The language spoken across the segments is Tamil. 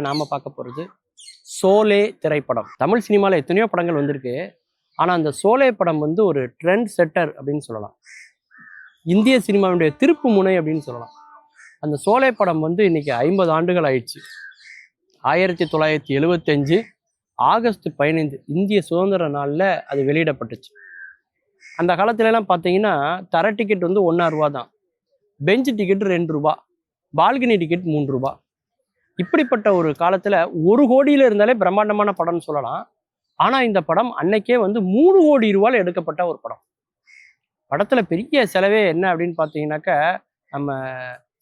நாம பார்க்க போகிறது சோலே திரைப்படம். தமிழ் சினிமாவில் எத்தனையோ படங்கள் வந்திருக்கு. ஆனால் அந்த சோலே படம் வந்து ஒரு ட்ரெண்ட் செட்டர் அப்படின்னு சொல்லலாம். இந்திய சினிமாவுடைய திருப்பு முனை அப்படின்னு சொல்லலாம். அந்த சோலே படம் வந்து இன்னைக்கு ஐம்பது ஆண்டுகள் ஆயிடுச்சு. ஆயிரத்தி தொள்ளாயிரத்தி எழுவத்தஞ்சு ஆகஸ்ட் பதினைந்து இந்திய சுதந்திர நாளில் அது வெளியிடப்பட்டுச்சு. அந்த காலத்துலலாம் பார்த்தீங்கன்னா தர டிக்கெட் வந்து ஒன்றா ரூபா தான் பெஞ்ச் டிக்கெட் ரெண்டு ரூபா. பால்கனி டிக்கெட் மூன்று ரூபா. இப்படிப்பட்ட ஒரு காலத்தில் ஒரு கோடியில் இருந்தாலே பிரம்மாண்டமான படம்னு சொல்லலாம். ஆனால் இந்த படம் அன்னைக்கே வந்து மூணு கோடி ரூபாயில் எடுக்கப்பட்ட ஒரு படம். படத்தில் பெரிய செலவே என்ன அப்படின்னு பார்த்தீங்கன்னாக்கா நம்ம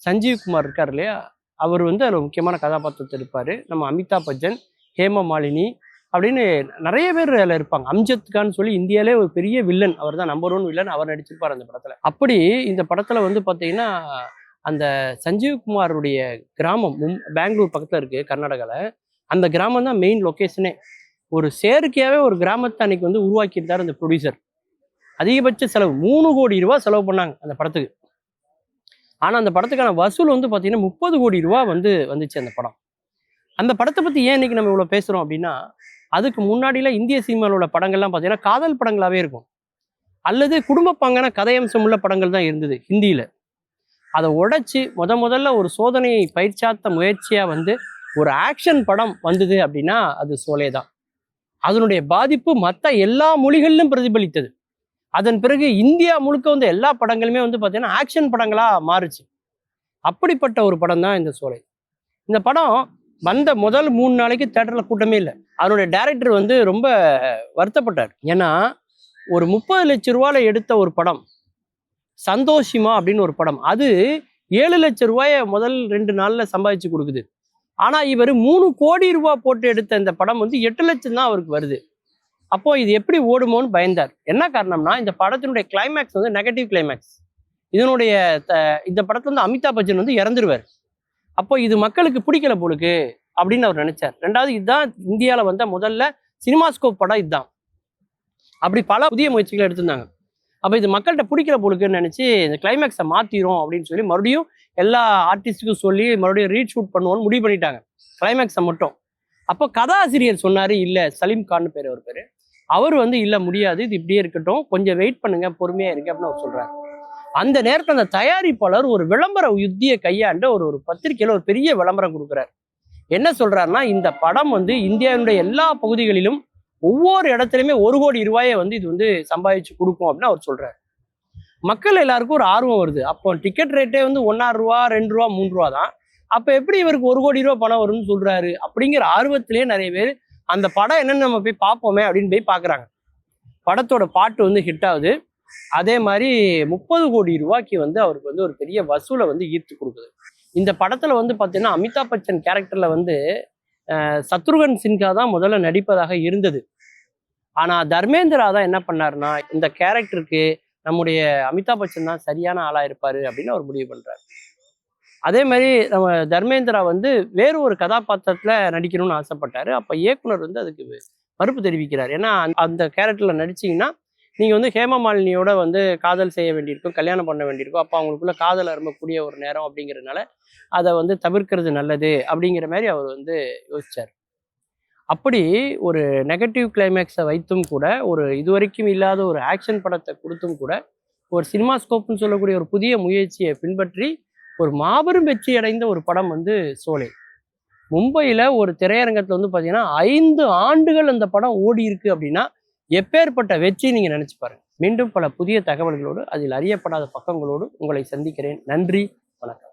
சஞ்சீவ் குமார் இருக்கார் இல்லையா? அவர் வந்து அதில் முக்கியமான கதாபாத்திரத்தை இருப்பார். நம்ம அமிதாப் பச்சன் ஹேம மாலினி அப்படின்னு நிறைய பேர் அதில் இருப்பாங்க. அம்ஜத் கான் சொல்லி இந்தியாவிலே ஒரு பெரிய வில்லன் அவர் தான் நம்பர் ஒன் வில்லன் அவர் நடிச்சிருப்பார் அந்த படத்தில். அப்படி இந்த படத்தில் வந்து பார்த்தீங்கன்னா அந்த சஞ்சீவ்குமாருடைய கிராமம் மும் பெங்களூர் பக்கத்தில் இருக்குது கர்நாடகாவில் அந்த கிராமம் தான் மெயின் லொக்கேஷனே ஒரு செயற்கையாகவே ஒரு கிராமத்தை அன்னைக்கு வந்து உருவாக்கியிருந்தார் அந்த ப்ரொடியூசர் அதிகபட்ச செலவு மூணு கோடி ரூபா செலவு பண்ணாங்க அந்த படத்துக்கு. ஆனால் அந்த படத்துக்கான வசூல் வந்து பார்த்திங்கன்னா முப்பது கோடி ரூபா வந்து வந்துச்சு அந்த படம். அந்த படத்தை பற்றி ஏன் இன்னைக்கு நம்ம இவ்வளோ பேசுகிறோம் அப்படின்னா அதுக்கு முன்னாடிலாம் இந்திய சினிமாவில் உள்ள படங்கள்லாம் பார்த்தீங்கன்னா காதல் படங்களாகவே இருக்கும். அல்லது குடும்பப்பாங்கான கதையம்சம் உள்ள படங்கள் தான் இருந்தது ஹிந்தியில். அதை உடைச்சி முத முதல்ல ஒரு சோதனையை பயிற்சாத்த முயற்சியாக வந்து ஒரு ஆக்ஷன் படம் வந்தது அப்படின்னா அது சோலே தான் அதனுடைய பாதிப்பு மற்ற எல்லா மொழிகளிலும் பிரதிபலித்தது. அதன் பிறகு இந்தியா முழுக்க வந்து எல்லா படங்களுமே வந்து பார்த்தீங்கன்னா ஆக்ஷன் படங்களாக மாறுச்சு. அப்படிப்பட்ட ஒரு படம் தான் இந்த சோலை. இந்த படம் வந்த முதல் மூணு நாளைக்கு தேட்டரில் கூட்டமே இல்லை. அதனுடைய டேரக்டர் வந்து ரொம்ப வருத்தப்பட்டார். ஏன்னா ஒரு முப்பது லட்ச ரூபாயில் எடுத்த ஒரு படம் சந்தோஷிமா அப்படின்னு ஒரு படம். அது ஏழு லட்சம் ரூபாயை முதல் ரெண்டு நாளில் சம்பாதிச்சு கொடுக்குது. ஆனால் இவர் மூணு கோடி ரூபா போட்டு எடுத்த இந்த படம் வந்து எட்டு லட்சம் தான் அவருக்கு வருது. அப்போ இது எப்படி ஓடுமோன்னு பயந்தார். என்ன காரணம்னா இந்த படத்தினுடைய கிளைமேக்ஸ் வந்து நெகட்டிவ் கிளைமேக்ஸ் இதனுடைய த- இந்த படத்துல வந்து அமிதாப் பச்சன் வந்து இறந்துருவார். அப்போ இது மக்களுக்கு பிடிக்கல போலுக்கு அப்படின்னு அவர் நினைச்சார். ரெண்டாவது இதுதான் இந்தியாவில் வந்த முதல்ல சினிமாஸ்கோப் படம் இதுதான். அப்படி பல புதிய முயற்சிகளை எடுத்திருந்தாங்க. அப்போ இது மக்கள்கிட்ட பிடிக்கிற பொழுதுன்னு நினச்சி இந்த கிளைமேக்ஸை மாற்றிரும் அப்படின்னு சொல்லி மறுபடியும் எல்லா ஆர்டிஸ்ட்டுக்கும் சொல்லி மறுபடியும் ரீட் ஷூட் பண்ணுவோன்னு முடிவு பண்ணிட்டாங்க. கிளைமேக்ஸை மட்டும். அப்போ கதாசிரியர் சொன்னார் இல்லை சலீம் கான் பேர் ஒரு பேர். அவர் வந்து இல்லை முடியாது. இது இப்படியே இருக்கட்டும். கொஞ்சம் வெயிட் பண்ணுங்க பொறுமையாக இருக்கு அப்படின்னு அவர் சொல்கிறார் அந்த நேரத்தில் அந்த தயாரிப்பாளர் ஒரு விளம்பர யுத்தியை கையாண்ட ஒரு ஒரு பத்திரிக்கையில் ஒரு பெரிய விளம்பரம் கொடுக்குறார். என்ன சொல்கிறாருன்னா இந்த படம் வந்து இந்தியாவினுடைய எல்லா பகுதிகளிலும் ஒவ்வொரு இடத்துலையுமே ஒரு கோடி ரூபாயை வந்து இது வந்து சம்பாதிச்சு கொடுக்கும் அப்படின்னு அவர் சொல்கிறார் மக்கள் எல்லாருக்கும் ஒரு ஆர்வம் வருது. அப்போ டிக்கெட் ரேட்டே வந்து ஒன்னாறு ரூபா ரெண்டு ரூபா மூணு ரூபா தான். அப்போ எப்படி இவருக்கு ஒரு கோடி ரூபா பணம் வரும்னு சொல்கிறாரு அப்படிங்கிற ஆர்வத்திலே நிறைய பேர் அந்த படம் என்னென்னு நம்ம போய் பார்ப்போமே அப்படின்னு போய் பார்க்குறாங்க. படத்தோட பாட்டு வந்து ஹிட் ஆகுது. அதே மாதிரி முப்பது கோடி ரூபாய்க்கு வந்து அவருக்கு வந்து ஒரு பெரிய வசூலை வந்து ஈர்த்து கொடுக்குது. இந்த படத்தில் வந்து பார்த்தீங்கன்னா அமிதாப் பச்சன் கேரக்டரில் வந்து சத்ருகன் சின்ஹா தான் முதல்ல நடிப்பதாக இருந்தது. ஆனா தர்மேந்திரா தான் என்ன பண்ணாருன்னா இந்த கேரக்டருக்கு நம்முடைய அமிதாப் பச்சன் தான் சரியான ஆளா இருப்பார் அப்படின்னு அவர் முடிவு பண்றாரு. அதே மாதிரி நம்ம தர்மேந்திரா வந்து வேறு ஒரு கதாபாத்திரத்துல நடிக்கணும்னு ஆசைப்பட்டாரு. அப்போ இயக்குனர் வந்து அதுக்கு மறுப்பு தெரிவிக்கிறார். ஏன்னா அந்த- கேரக்டரில் நடிச்சிங்கன்னா நடிச்சீங்கன்னா நீங்கள் வந்து ஹேமமாலினியோட வந்து காதல் செய்ய வேண்டியிருக்கும் கல்யாணம் பண்ண வேண்டியிருக்கும். அப்போ அவங்களுக்குள்ள காதல் அரும்பக்கூடிய ஒரு நேரம் அப்படிங்கிறதுனால அதை வந்து தவிர்க்கிறது நல்லது அப்படிங்கிற மாதிரி அவர் வந்து யோசிச்சார். அப்படி ஒரு நெகட்டிவ் கிளைமேக்ஸை வைத்தும் கூட ஒரு இதுவரைக்கும் இல்லாத ஒரு ஆக்ஷன் படத்தை கொடுத்தும் கூட ஒரு சினிமாஸ்கோப்னு சொல்லக்கூடிய ஒரு புதிய முயற்சியை பின்பற்றி ஒரு மாபெரும் வெற்றி அடைந்த ஒரு படம் வந்து சோலை. மும்பையில் ஒரு திரையரங்கத்தில் வந்து பார்த்தீங்கன்னா ஐந்து ஆண்டுகள் அந்த படம் ஓடி இருக்கு அப்படின்னா எப்பேற்பட்ட வெற்றி நீங்கள் நினச்சி பாருங்க. மீண்டும் பல புதிய தகவல்களோடு அதில் அறியப்படாத பக்கங்களோடு உங்களை சந்திக்கிறேன். நன்றி வணக்கம்.